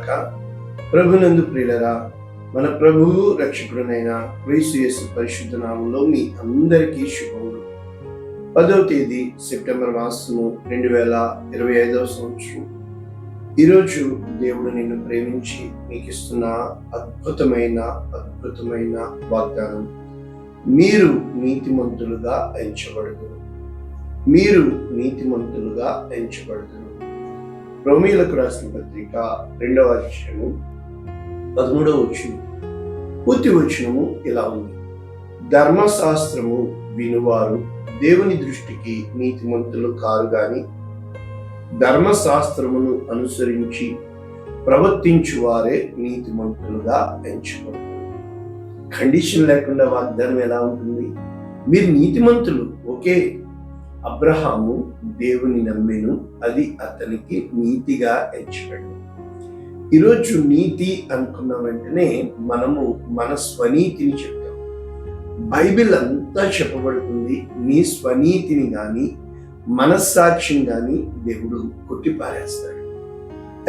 గాక ప్రభునందు ప్రియులరా మన ప్రభువు రక్షకుడునైన క్రీస్తు యేసు పరిశుద్ధ నామంలో మీ అందరికీ శుభములు. పదవ తేదీ సెప్టెంబర్ మాసము రెండు వేల ఇరవై ఐదవ సంవత్సరం. ఈరోజు దేవుడు నిన్ను ప్రేమించి మీకు ఇస్తున్న అద్భుతమైన అద్భుతమైన వాగ్దానం. మీరు నీతిమంతులుగా ఎంచబడదు మీరు నీతిమంతులుగా ఎంచబడదు రోమిలకు రాసిన పత్రిక రెండవ అధ్యాయము పదమూడవ వచనం. పూర్తి వచనము ఇలా ఉంది. ధర్మశాస్త్రము వినువారు దేవుని దృష్టికి నీతిమంతులు కారు గాని ధర్మశాస్త్రమును అనుసరించి ప్రవర్తించు వారే నీతిమంతులుగా ఎంచుకుంటారు. కండిషన్ లేకుండా వాగ్దానం ఎలా ఉంటుంది? మీరు నీతిమంతులు ఓకే అబ్రహాము దేవుని నమ్మెను అది అతనికి నీతిగా ఎంచబడింది. ఈరోజు నీతి అనుకున్న వెంటనే మనము మన స్వనీతిని చెప్తాం. బైబిల్ అంతా చెప్పబడుతుంది నీ స్వనీతిని కానీ మనస్సాక్షిని కానీ దేవుడు కొట్టిపారేస్తాడు.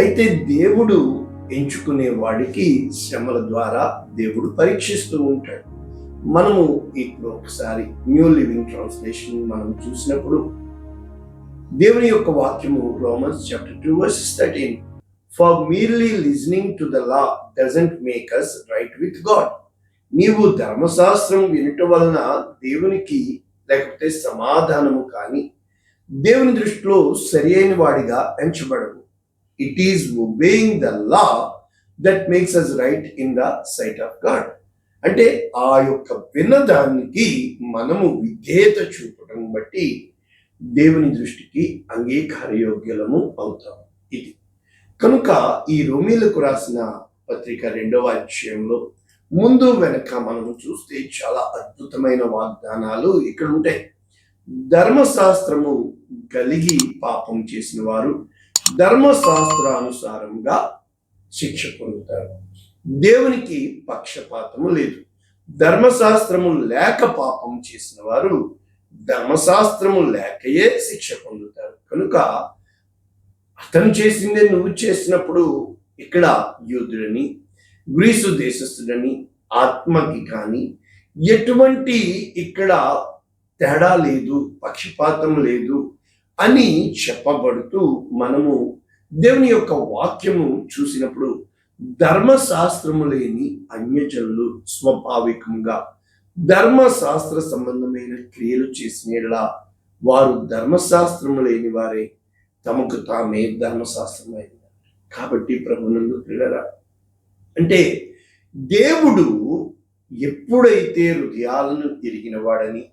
అయితే దేవుడు ఎంచుకునే వాడికి శ్రమల ద్వారా దేవుడు పరీక్షిస్తూ ఉంటాడు. మనము ఇప్పుడు ఒకసారి న్యూ లివింగ్ ట్రాన్స్లేషన్ మనం చూసినప్పుడు దేవుని యొక్క వాక్యము Romans chapter two verses thirteen for merely listening to the law doesn't make us right with God నీవు ధర్మశాస్త్రం వినటం వలన దేవునికి లేకపోతే సమాధానము కానీ దేవుని దృష్టిలో సరి అయిన వాడిగా ఎంచబడవు. It is obeying the law that makes us right in the sight of God అంటే ఆ యొక్క విన్నదానికి మనము విధేయత చూపడం బట్టి దేవుని దృష్టికి అంగీకారయోగ్యులము అవుతాం. ఇది. కనుక ఈ రోమిలకు రాసిన పత్రిక రెండవ అధ్యాయంలో ముందు వెనక మనం చూస్తే చాలా అద్భుతమైన వాగ్దానాలు ఇక్కడ ఉంటాయి. ధర్మశాస్త్రము కలిగి పాపం చేసిన వారు ధర్మశాస్త్రానుసారంగా శిక్ష పొందుతారు. దేవునికి పక్షపాతము లేదు. ధర్మశాస్త్రము లేక పాపం చేసిన వారు ధర్మశాస్త్రము లేకయే శిక్ష పొందుతారు. కనుక అతను చేసిందే నువ్వు చేసినప్పుడు ఇక్కడ యూదుడని గ్రీసు దేశస్థుడని ఆత్మకి కానీ ఎటువంటి ఇక్కడ తేడా లేదు పక్షపాతం లేదు అని చెప్పబడుతూ మనము దేవుని యొక్క వాక్యము చూసినప్పుడు ధర్మశాస్త్రము లేని అన్యజనులు స్వాభావికంగా ధర్మశాస్త్ర సంబంధమైన క్రియలు చేసిన వారు ధర్మశాస్త్రము లేని వారే తమకు తామే ధర్మశాస్త్రమైన కాబట్టి ప్రభునందు పిల్లరా అంటే దేవుడు ఎప్పుడైతే హృదయాలను ఎరిగిన వాడని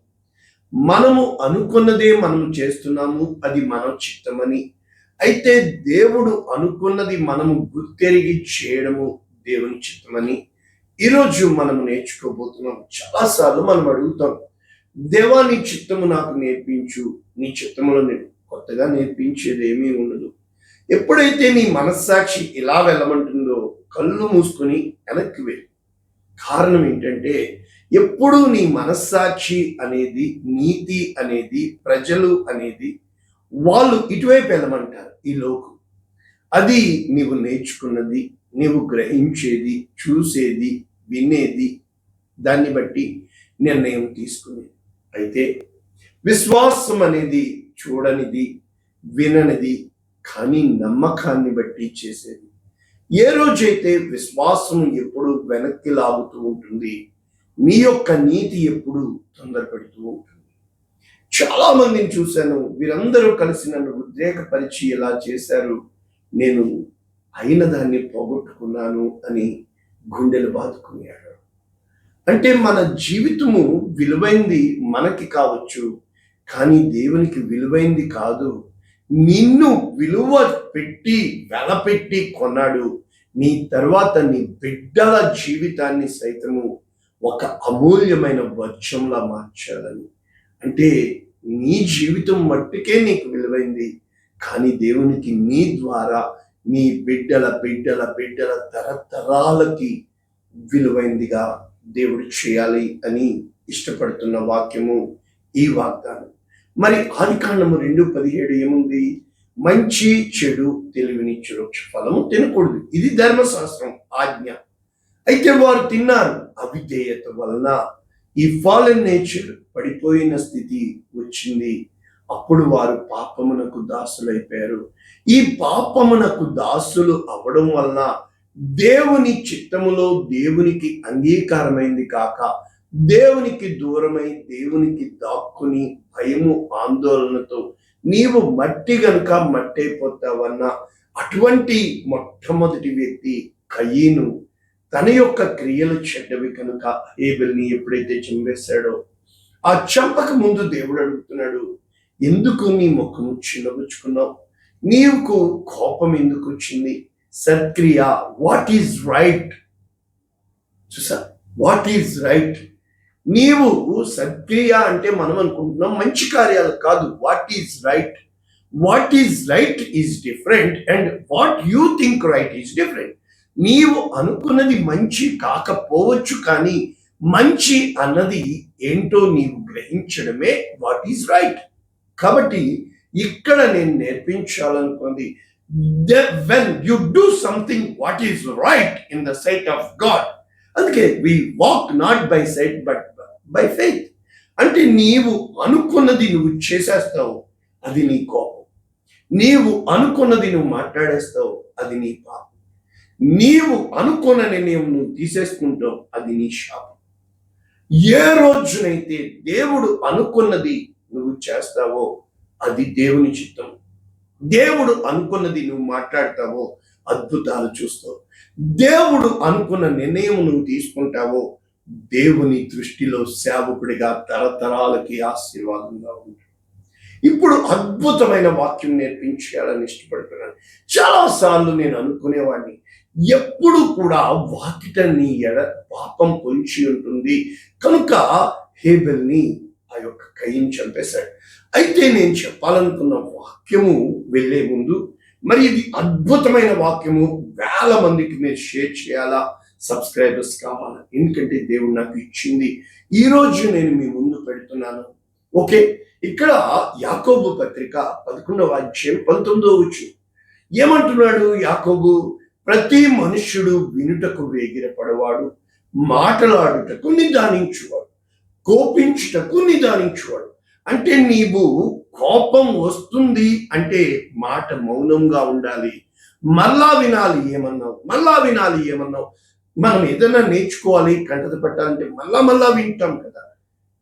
మనము అనుకున్నదే మనము చేస్తున్నాము అది మన చిత్తమని అయితే దేవుడు అనుకున్నది మనము గుర్తెరిగి చేయడము దేవుని చిత్తమని ఈరోజు మనము నేర్చుకోబోతున్నాం. చాలాసార్లు మనం అడుగుతాం దేవా నీ చిత్తము నాకు నేర్పించు నీ చిత్తములో నేను కొత్తగా నేర్పించేది ఏమీ ఉండదు. ఎప్పుడైతే నీ మనస్సాక్షి ఇలా వెళ్ళమంటుందో కళ్ళు మూసుకొని వెనక్కి వెళ్ళి. కారణం ఏంటంటే ఎప్పుడు నీ మనస్సాక్షి అనేది నీతి అనేది ప్రజలు అనేది వాళ్ళు ఇటువైపు వెళ్ళమంటారు ఈ లోకు. అది నీవు నేర్చుకున్నది నీవు గ్రహించేది చూసేది వినేది దాన్ని బట్టి నిర్ణయం తీసుకునేది. అయితే విశ్వాసం అనేది చూడనిది విననిది కానీ నమ్మకాన్ని బట్టి చేసేది. ఏ రోజైతే విశ్వాసం ఎప్పుడు వెనక్కి లాగుతూ ఉంటుంది నీ యొక్క నీతి ఎప్పుడు తొందరపెడుతూ ఉంటుంది. చాలా మందిని చూశాను. వీరందరూ కలిసి నన్ను ఉద్రేకపరిచి ఎలా చేశారు. నేను అయిన దాన్ని పోగొట్టుకున్నాను అని గుండెలు బాదుకునేవాడు అంటే మన జీవితము విలువైంది మనకి కావచ్చు కానీ దేవునికి విలువైంది కాదు. నిన్ను విలువ పెట్టి వెలపెట్టి కొన్నాడు. నీ తర్వాత నీ బిడ్డల జీవితాన్ని సైతము ఒక అమూల్యమైన వజ్రంలా మార్చాలని అంటే నీ జీవితం మట్టుకే నీకు విలువైంది. కానీ దేవునికి నీ ద్వారా నీ బిడ్డల బిడ్డల బిడ్డల తరతరాలకి విలువైందిగా దేవుడు చేయాలి అని ఇష్టపడుతున్న వాక్యము ఈ వాగ్దానం. మరి ఆదికాండము రెండు పదిహేడు ఏముంది? మంచి చెడు తెలివినిచ్చు వృక్ష ఫలము తినకూడదు. ఇది ధర్మశాస్త్రం ఆజ్ఞ. అయితే వారు తిన్నారు అవిధేయత వలన. ఈ ఫాలెన్ నేచర్ పడిపోయిన స్థితి వచ్చింది. అప్పుడు వారు పాపమునకు దాసులైపోయారు. ఈ పాపమునకు దాసులు అవడం వలన దేవుని చిత్తములో దేవునికి అంగీకారమైంది కాక దేవునికి దూరమై దేవునికి దాక్కుని భయము ఆందోళనతో నీవు మట్టి గనుక మట్టైపోతావన్న అటువంటి మొట్టమొదటి వ్యక్తి కయ్యను తన యొక్క క్రియలు చెడ్డవి కనుక ఏబిల్ని ఎప్పుడైతే చంపేశాడో ఆ చంపక ముందు దేవుడు అడుగుతున్నాడు ఎందుకు నీ ముఖము చిన్నబుచ్చుకున్నావు నీకు కోపం ఎందుకు వచ్చింది? సత్క్రియ వాట్ ఈజ్ రైట్ చూసా? వాట్ ఈజ్ రైట్ నీవు సత్క్రియ అంటే మనం అనుకుంటున్నాం మంచి కార్యాలు కాదు. What is right what is right is different and what you think right is different నీవు అనుకున్నది మంచి కాకపోవచ్చు కానీ మంచి అన్నది ఏంటో నీవు గ్రహించడమే వాట్ ఈజ్ రైట్ కాబట్టి ఇక్కడ నేను నేర్పించాలనుకుంది when you do something what is right in the sight of God అందుకే we walk not by sight but by faith అంటే నీవు అనుకున్నది నువ్వు చేసేస్తావు అది నీ కోపం. నీవు అనుకున్నది నువ్వు మాట్లాడేస్తావు అది నీ పాపం. నీవు అనుకున్న నిర్ణయం నువ్వు తీసేసుకుంటావు అది నీ శాపం. ఏ రోజునైతే దేవుడు అనుకున్నది నువ్వు చేస్తావో అది దేవుని చిత్తం. దేవుడు అనుకున్నది నువ్వు మాట్లాడతావో అద్భుతాలు చూస్తావు. దేవుడు అనుకున్న నిర్ణయం నువ్వు తీసుకుంటావో దేవుని దృష్టిలో సేవకుడిగా తరతరాలకి ఆశీర్వాదంగా ఉంటుంది ఇప్పుడు అద్భుతమైన వాక్యం నేర్పించేయాలని ఇష్టపడుతున్నాను. చాలా సార్లు నేను అనుకునేవాడిని ఎప్పుడు కూడా వాకిట నీ ఎడ పాపం పొంచి ఉంటుంది. కనుక హేబెల్ని ఆ యొక్క కయ్యం చంపేశాడు. అయితే నేను చెప్పాలనుకున్న వాక్యము వెళ్ళే ముందు మరి ఇది అద్భుతమైన వాక్యము. వేల మందికి మీరు షేర్ చేయాలా? సబ్స్క్రైబర్స్ కావాలా? ఎందుకంటే దేవుడు నాకు ఇచ్చింది. ఈ రోజు నేను మీ ముందు పెడుతున్నాను. ఓకే? ఇక్కడ యాకోబు పత్రిక పదకొండవ అధ్యాయం పంతొమ్మిదో వచ్చు ఏమంటున్నాడు యాకోబు? ప్రతి మనుష్యుడు వినుటకు వేగిరపడవాడు మాటలాడుటకు నిదానించువాడు కోపించుటకు నిదానించువాడు. అంటే నీవు కోపం వస్తుంది అంటే మాట మౌనంగా ఉండాలి. మళ్ళా వినాలి ఏమన్నావు? మళ్ళా వినాలి ఏమన్నావు? మనం ఏదైనా నేర్చుకోవాలి కంటత పెట్టాలంటే మళ్ళా మళ్ళా వింటాం కదా.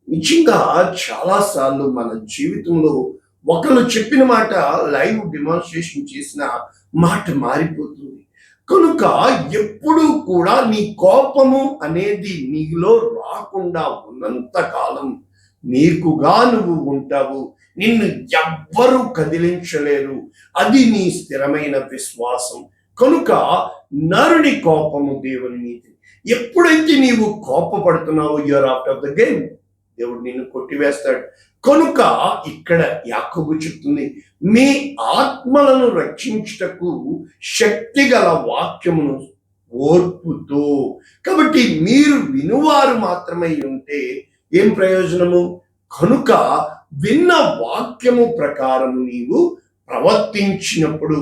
నిజంగా చాలా సార్లు మన జీవితంలో ఒకరు చెప్పిన మాట లైవ్ డెమాన్స్ట్రేషన్ చేసిన మాట మారిపోతుంది. కనుక ఎప్పుడూ కూడా నీ కోపము అనేది నీలో రాకుండా ఉన్నంత కాలం నీకుగా నువ్వు ఉంటావు. నిన్ను ఎవ్వరూ కదిలించలేరు. అది నీ స్థిరమైన విశ్వాసం. కనుక నరుని కోపము దేవుని నీతి. ఎప్పుడైతే నీవు కోపపడుతున్నావో you're out of the game దేవుడు నిన్ను కొట్టివేస్తాడు. కనుక ఇక్కడ యాకబు చెప్తుంది మీ ఆత్మలను రక్షించుటకు శక్తి గల వాక్యమును ఓర్పుతో. కాబట్టి మీరు వినువారు మాత్రమై ఉంటే ఏం ప్రయోజనము? కనుక విన్న వాక్యము ప్రకారం నీవు ప్రవర్తించినప్పుడు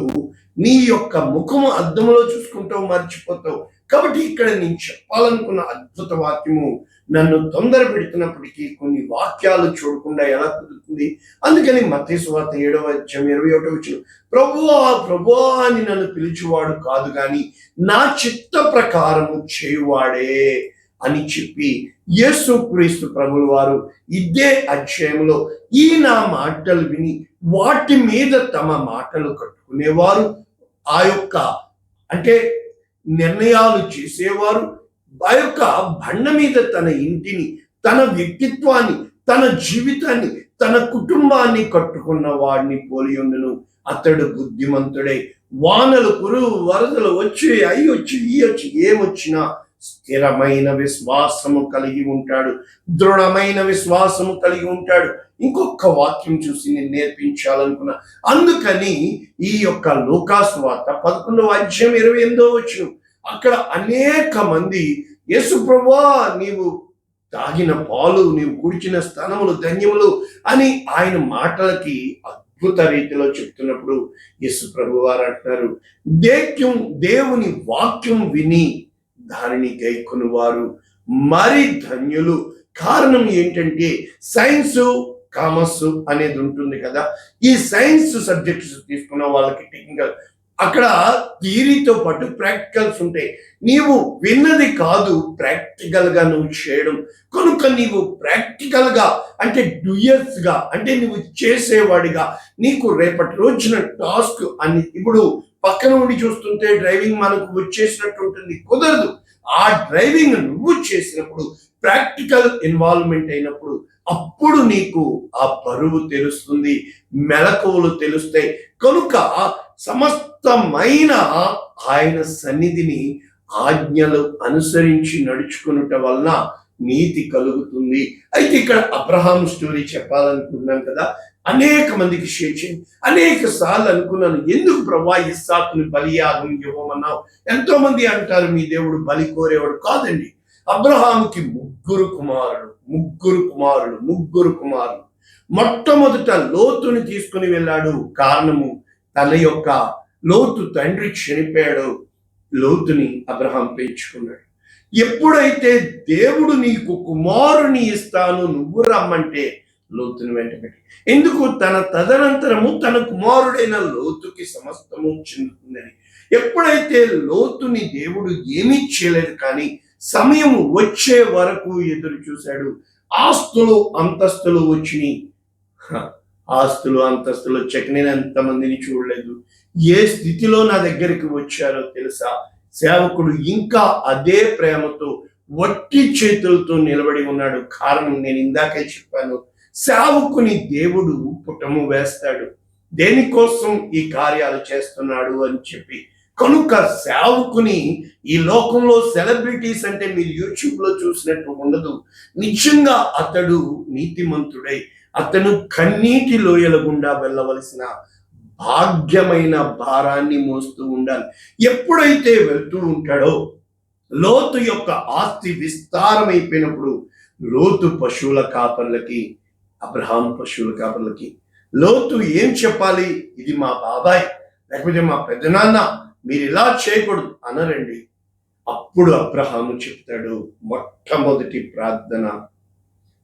నీ యొక్క ముఖము అద్దంలో చూసుకుంటావు మర్చిపోతావు. కాబట్టి ఇక్కడ నేను చెప్పాలనుకున్న అద్భుత వాక్యము నన్ను తొందర పెడుతున్నప్పటికీ కొన్ని వాక్యాలు చూడకుండా ఎలా కుదురుతుంది? అందుకని మతేసు వార్త ఏడవ అధ్యాయం ఇరవై ఒకటి వచ్చిన ప్రభువా ప్రభువా అని నన్ను పిలిచేవాడు కాదు కానీ నా చిత్త ప్రకారము చేయువాడే అని చెప్పి యేసు క్రీస్తు ప్రభులు వారు ఇదే అధ్యాయంలో ఈ నా మాటలు విని వాటి మీద తమ మాటలు కట్టుకునేవారు. ఆ యొక్క అంటే నిర్ణయాలు చేసేవారు. ఆ యొక్క బండ మీద తన ఇంటిని తన వ్యక్తిత్వాన్ని తన జీవితాన్ని తన కుటుంబాన్ని కట్టుకున్న వాడిని పోలి ఉండను. అతడు బుద్ధిమంతుడే. వానలు కురువు వరదలు వచ్చి అయి వచ్చి ఈ వచ్చి ఏమొచ్చినా స్థిరమైన విశ్వాసము కలిగి ఉంటాడు. దృఢమైన విశ్వాసము కలిగి ఉంటాడు. ఇంకొక వాక్యం చూసి నేను నేర్పించాలనుకున్నా. అందుకని ఈ యొక్క లోకాసు వార్త పదకొండవ అధ్యాయం ఇరవై ఎనిమిదో వచ్చిన అక్కడ అనేక మంది యేసు ప్రభా నీవు తాగిన పాలు నీవు కూర్చిన స్థానములు ధన్యములు అని ఆయన మాటలకి అద్భుత రీతిలో చెప్తున్నప్పుడు యేసు ప్రభు వారు అంటున్నారు. దేక్యం దేవుని వాక్యం విని దానిని గైకొని వారు మరి ధన్యులు. కారణం ఏంటంటే సైన్స్ కామర్స్ అనేది ఉంటుంది కదా. ఈ సైన్స్ సబ్జెక్ట్స్ తీసుకున్న వాళ్ళకి టెక్నికల్ అక్కడ థియరీతో పాటు ప్రాక్టికల్స్ ఉంటాయి. నీవు విన్నది కాదు ప్రాక్టికల్గా నువ్వు చేయడం. కనుక నీవు ప్రాక్టికల్గా అంటే డూయర్స్గా అంటే నువ్వు చేసేవాడిగా నీకు రేపటి రోజున టాస్క్ అని ఇప్పుడు పక్కన ఉండి చూస్తుంటే డ్రైవింగ్ మనకు వచ్చేసినట్టు ఉంటుంది. కుదరదు. ఆ డ్రైవింగ్ నువ్వు చేసినప్పుడు ప్రాక్టికల్ ఇన్వాల్వ్మెంట్ అయినప్పుడు అప్పుడు నీకు ఆ బరువు తెలుస్తుంది మెలకువలు తెలుస్తాయి. కనుక సమస్తమైన ఆయన సన్నిధిని ఆజ్ఞలు అనుసరించి నడుచుకునుట వలన నీతి కలుగుతుంది. అయితే ఇక్కడ అబ్రహాం స్టోరీ చెప్పాలనుకున్నాం కదా? అనేక మందికి షేర్ చేయండి. అనేక సార్లు అనుకున్నాను ఎందుకు ప్రభా ఇస్సాకుని బలియాగం ఇవ్వమన్నావు? ఎంతో మంది అంటారు మీ దేవుడు బలి కోరేవాడు కాదండి. అబ్రహాంకి ముగ్గురు కుమారుడు ముగ్గురు కుమారుడు ముగ్గురు కుమారులు. మొట్టమొదట లోతుని తీసుకుని వెళ్ళాడు. కారణము తన యొక్క లోతు తండ్రి చనిపోయాడు. లోతుని అబ్రహాం పెంచుకున్నాడు ఎప్పుడైతే దేవుడు నీకు కుమారుని ఇస్తాను నువ్వు రమ్మంటే లోతుని వెంటబెట్టి ఎందుకు? తన తదనంతరము తన కుమారుడైన లోతుకి సమస్తము చెందుతుందని. ఎప్పుడైతే లోతుని దేవుడు ఏమీ చేయలేదు కానీ సమయం వచ్చే వరకు ఎదురు చూశాడు. ఆస్తులు అంతస్తులు వచ్చినాయి. ఆస్తులు అంతస్తులు వచ్చాక నేను ఎంతమందిని చూడలేదు. ఏ స్థితిలో నా దగ్గరికి వచ్చారో తెలుసా? సేవకుడు ఇంకా అదే ప్రేమతో వట్టి చేతులతో నిలబడి ఉన్నాడు. కారణం నేను ఇందాకే చెప్పాను. సేవకుని దేవుడు పుటము వేస్తాడు. దేనికోసం ఈ కార్యాలు చేస్తున్నాడు అని చెప్పి కనుక సేవకుని ఈ లోకంలో సెలబ్రిటీస్ అంటే మీరు యూట్యూబ్లో చూసినట్టు ఉండదు. నిజంగా అతడు నీతిమంతుడై అతను కన్నీటి లోయల గుండా వెళ్ళవలసిన భాగ్యమైన భారాన్ని మోస్తూ ఉండాలి. ఎప్పుడైతే వెళ్తూ ఉంటాడో లోతు యొక్క ఆస్తి విస్తారమైపోయినప్పుడు లోతు పశువుల కాపర్లకి అబ్రహాం పశువుల కాపర్లకి లోతు ఏం చెప్పాలి? ఇది మా బాబాయ్ లేకపోతే మా పెద్దనాన్న మీరు ఇలా చేయకూడదు అనరండి. అప్పుడు అబ్రహాము చెప్తాడు మొట్టమొదటి ప్రార్థన.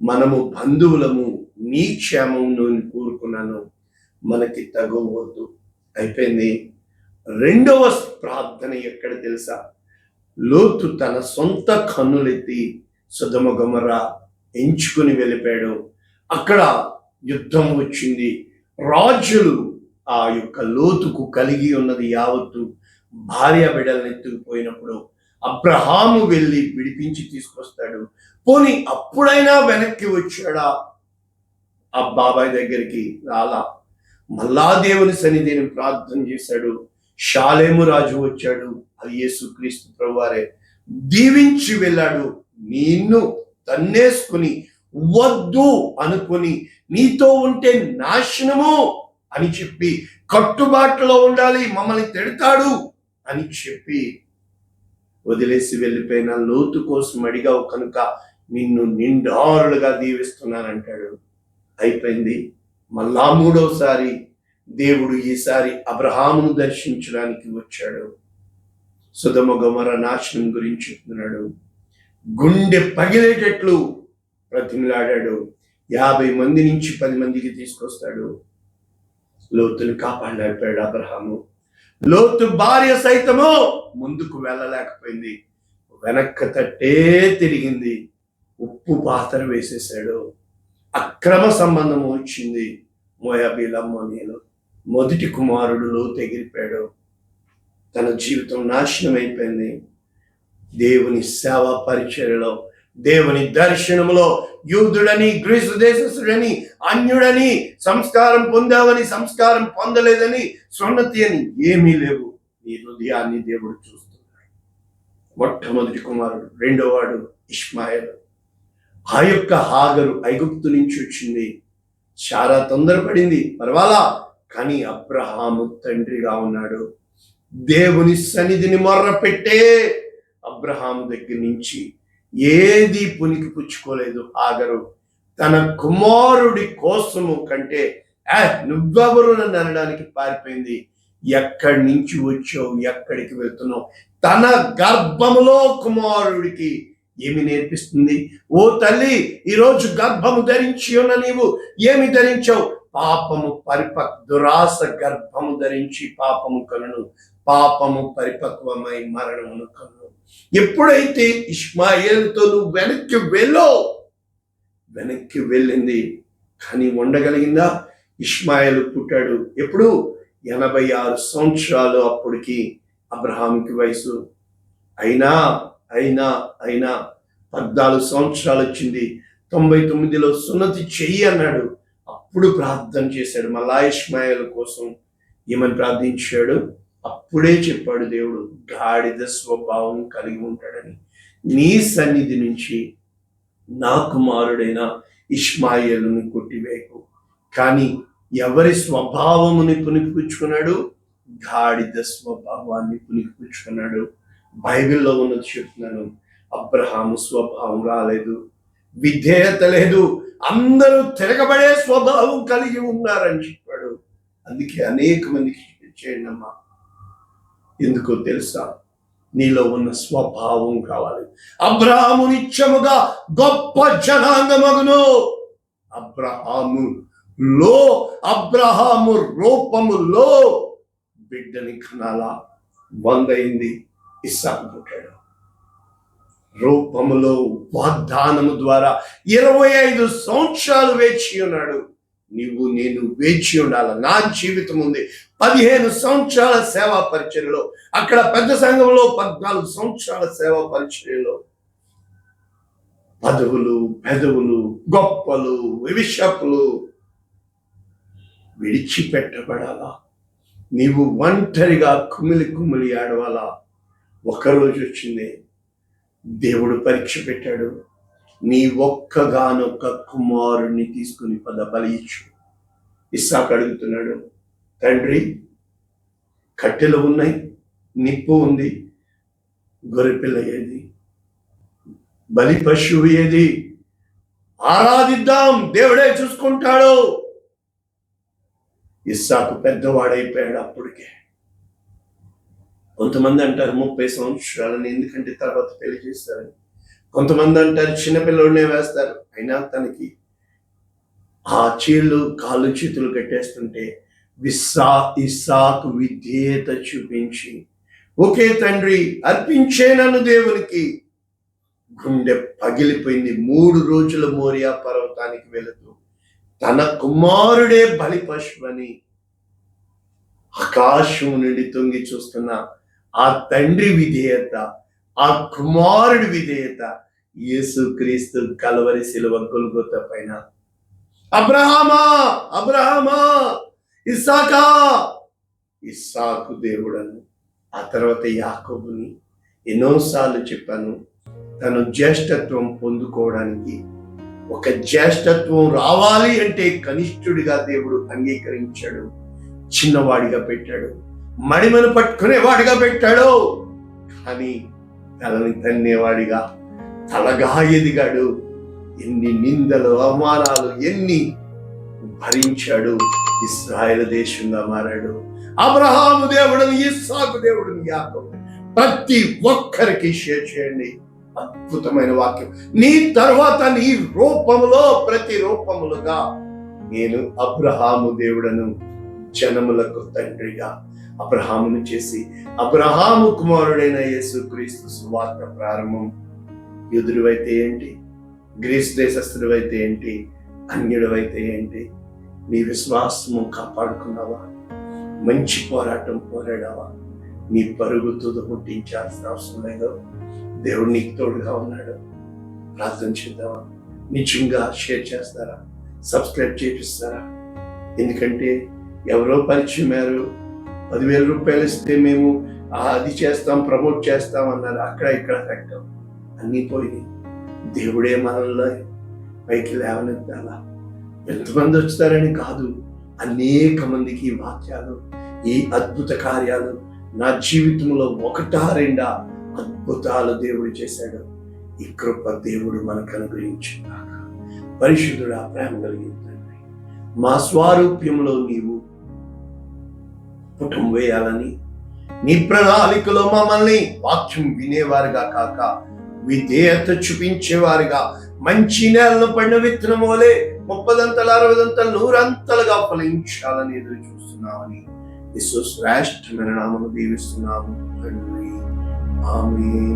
మనము బంధువులము నీ క్షేమమును కోరుకున్నాను. మనకి తగవద్దు. అయిపోయింది. రెండవ ప్రార్థన ఎక్కడ తెలుసా? లోతు తన సొంత కన్నులెత్తి సుధమగమర ఎంచుకుని వెళ్ళిపోయాడు. అక్కడ యుద్ధం వచ్చింది. రాజులు ఆ యొక్క లోతుకు కలిగి ఉన్నది యావత్తు భార్య బిడల్ని ఎత్తుకుపోయినప్పుడు అబ్రహాము వెళ్ళి విడిపించి తీసుకొస్తాడు. పోని అప్పుడైనా వెనక్కి వచ్చాడా? ఆ బాబాయ్ దగ్గరికి రాలా. మల్లా దేవుని సన్నిధిని ప్రార్థన చేశాడు. షాలేము రాజు వచ్చాడు. అది యేసు క్రీస్తు ప్రభువారే. దీవించి వెళ్ళాడు. నిన్ను తన్నేసుకుని వద్దు అనుకుని నీతో ఉంటే నాశనము అని చెప్పి కట్టుబాటులో ఉండాలి. మమ్మల్ని తిడతాడు. అని చెప్పి వదిలేసి వెళ్ళిపోయిన లోతు కోసం అడిగావు కనుక నిన్ను నిండారులుగా దీవిస్తున్నానంటాడు. అయిపోయింది. మళ్ళా మూడోసారి దేవుడు ఈసారి అబ్రహామును దర్శించడానికి వచ్చాడు. సుధమ గమర నాశనం గురించి చెప్తున్నాడు. గుండె పగిలేటట్లు ప్రతిమలాడాడు. యాభై మంది నుంచి పది మందికి తీసుకొస్తాడు. లోతుని కాపాడలేకపోయాడు అబ్రహాము. లోతు భార్య సైతము ముందుకు వెళ్ళలేకపోయింది. వెనక్క తట్టే తిరిగింది. ఉప్పు పాత్ర వేసేసాడు అక్రమ సంబంధం వచ్చింది. మోయాబీలమ్మ నేను మొదటి కుమారుడు లోతు ఎగిరిపోయాడు. తన జీవితం నాశనం అయిపోయింది దేవుని సేవ పరిచర్యలో దేవుని దర్శనములో యూదుడని గ్రీసు దేశస్తుడని అన్యుడని సంస్కారం పొందావని సంస్కారం పొందలేదని సున్నతి అని ఏమీ లేవు. నీ హృదయాన్ని దేవుడు చూస్తున్నాడు. మొట్టమొదటి కుమారుడు రెండోవాడు ఇష్మాయలు. ఆ యొక్క హాగరు ఐగుప్తు నుంచి వచ్చింది. చాలా తొందరపడింది. పర్వాలా? కానీ అబ్రహాము తండ్రిగా ఉన్నాడు. దేవుని సన్నిధిని మొర్ర పెట్టే అబ్రహాము దగ్గర నుంచి ఏది పులికి పుచ్చుకోలేదు ఆగరు. తన కుమారుడి కోసము కంటే నువ్వెవరు నన్ను అనడానికి పారిపోయింది? ఎక్కడి నుంచి వచ్చావు? ఎక్కడికి వెళ్తున్నావు? తన గర్భములో కుమారుడికి ఏమి నేర్పిస్తుంది? ఓ తల్లి ఈరోజు గర్భము ధరించి ఉన్న నీవు ఏమి ధరించావు? పాపము పరిపక్ దురాస గర్భము ధరించి పాపము కలను పాపము పరిపక్వమై మరణమును కను ఎప్పుడైతే ఇష్మాయేల్తో నువ్వు వెనక్కి వెళ్ళో వెనక్కి వెళ్ళింది. కానీ ఉండగలిగిందా? ఇష్మాయేల్ పుట్టాడు ఎప్పుడు? ఎనభై ఆరు సంవత్సరాలు అప్పటికి అబ్రహాంకి వయసు. అయినా అయినా అయినా పద్నాలుగు సంవత్సరాలు వచ్చింది. తొంభై తొమ్మిదిలో సున్నతి చెయ్యి అన్నాడు. అప్పుడు ప్రార్థన చేశాడు. మళ్ళా ఇష్మాయిల్ కోసం ఏమని ప్రార్థించాడు? అప్పుడే చెప్పాడు దేవుడు గాడిద స్వభావం కలిగి ఉంటాడని. నీ సన్నిధి నుంచి నా కుమారుడైన ఇష్మాయిలుని కొట్టివేయకు. కానీ ఎవరి స్వభావముని పునిపుచ్చుకున్నాడు? గాడిద స్వభావాన్ని పునిపుచ్చుకున్నాడు. బైబిల్లో ఉన్నది చెప్తున్నాను అబ్రహాము స్వభావం రాలేదు విధేయత లేదు అందరూ తిరగబడే స్వభావం కలిగి ఉన్నారని చెప్పాడు. అందుకే అనేక మందికి చేయండి అమ్మా ఎందుకో తెలుసా? నీలో ఉన్న స్వభావం కావాలి అబ్రహాము నిత్యముగా గొప్ప జనాంగమగును. అబ్రహాము లో అబ్రహాము రూపములో బిడ్డని కనాల? వందయింది ఇస్సాకు పుట్టాడు. రూపములో వాగ్దానము ద్వారా ఇరవై ఐదు సంవత్సరాలు వేచి ఉన్నాడు. నీవు నేను వేచి ఉండాల? నా జీవితం ఉంది పదిహేను సంవత్సరాల సేవా పరిచర్యలో అక్కడ పెద్ద సంఘంలో పద్నాలుగు సంవత్సరాల సేవా పరిచర్యలో. పదవులు పెదవులు గొప్పలు వివిషపులు విడిచిపెట్టబడాలా? నీవు ఒంటరిగా కుమిలి కుమిలి ఆడవాలా? ఒకరోజు వచ్చింది దేవుడు పరీక్ష పెట్టాడు. నీ ఒక్కగానొక్క కుమారుణ్ణి తీసుకుని పద బలి ఇచ్చు. ఇస్సాకు అడుగుతున్నాడు తండ్రి కట్టెలు ఉన్నాయి నిప్పు ఉంది గొర్రెపిల్ల ఏది? బలి పశువు ఏది? ఆరాధిద్దాం దేవుడే చూసుకుంటాడు. ఇస్సాకు పెద్దవాడైపోయాడు అప్పటికే. కొంతమంది అంటారు ముప్పై సంవత్సరాలని ఎందుకంటే తర్వాత పెళ్ళి చేస్తారని కొంతమంది అంటారు చిన్నపిల్లడినే వేస్తారు. అయినా తనకి ఆ చీళ్ళు కాళ్ళు చేతులు కట్టేస్తుంటే విస్సా ఇస్సాకు విధేయత చూపించి ఒకే తండ్రి అర్పించే నన్ను దేవునికి. గుండె పగిలిపోయింది. మూడు రోజుల మోరియా పర్వతానికి వెళుతూ తన కుమారుడే బలి పశువని ఆకాశం నుండి తొంగి చూస్తున్న ఆ తండ్రి విధేయత ఆ కుమారుడి విధేయత యేసుక్రీస్తు కలవరి శిలువ గొల్గొత పైన. అబ్రహామా అబ్రహామా! ఇస్సాకా. ఇస్సాకు దేవుడను ఆ తర్వాత యాకోబుని ఎన్నోసార్లు చెప్పాను తను జ్యేష్ఠత్వం పొందుకోవడానికి. ఒక జ్యేష్ఠత్వం రావాలి అంటే కనిష్ఠుడిగా దేవుడు అంగీకరించాడు చిన్నవాడిగా పెట్టాడు మడిమను పట్టుకునేవాడిగా పెట్టాడు. కానీ తలని తన్నేవాడిగా తలగా ఎదిగాడు ఎన్ని నిందలు అవమానాలు ఎన్ని భరించాడు. ఇస్రాయల్ దేశంగా మారాడు. అబ్రహాము దేవుడిని ఇస్సాకు దేవుడిని యాకోబు ప్రతి ఒక్కరికి షేర్ చేయండి. అద్భుతమైన వాక్యం. నీ తర్వాత నీ రూపములో ప్రతి రూపములుగా నేను అబ్రహాము దేవుడను జనములకు తండ్రిగా అబ్రహామును చేసి అబ్రహాము కుమారుడైన యేసుక్రీస్తు సువార్త ప్రారంభం. ఎదురువైతే ఏంటి? గ్రీస్ దేశస్థుడివైతే ఏంటి? అన్యుడివైతే ఏంటి? నీ విశ్వాసము కాపాడుకున్నావా? మంచి పోరాటం పోరాడావా? నీ పరుగు తుద పుట్టించాల్సిన అవసరం లేదు. దేవుడు నీకు తోడుగా ఉన్నాడు. ప్రార్థన చేద్దామా? నిజంగా షేర్ చేస్తారా? సబ్స్క్రైబ్ చేపిస్తారా? ఎందుకంటే ఎవరో పరిచయం పదివేల రూపాయలు ఇస్తే మేము అది చేస్తాం ప్రమోట్ చేస్తాం అన్నారు. అక్కడ ఇక్కడ కట్టాం అన్నీ పోయి దేవుడే మనల్ని పైకి లేవనెత్తాలా ఎంతమంది వచ్చారని కాదు. అనేక మందికి ఈ వాక్యాలు ఈ అద్భుత కార్యాలు నా జీవితంలో ఒకటా రెండా అద్భుతాలు దేవుడు చేశాడు. ఈ కృప దేవుడు మనకు అనుగ్రహించున్నాక పరిశుద్ధుడు ఆ ప్రేమ కలిగిన తండ్రి మా స్వారూప్యంలో నీవు పుటం వేయాలని నీ ప్రణాళికలో మమ్మల్ని వాక్యం వినేవారుగా కాక విధేయత చూపించేవారుగా మంచి నేలను పడిన విత్తనం వలె ముప్పదంతలు అరవదంతలు నూరంతలుగా ఫలించాలని ఎదురు చూస్తున్నామని విశ్వ శ్రేష్టమైన నామను దీవిస్తున్నాము. తండ్రి. ఆమె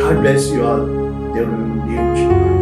గాడ్ బ్లెస్ యు ఆల్. దేవుడు దీవించు.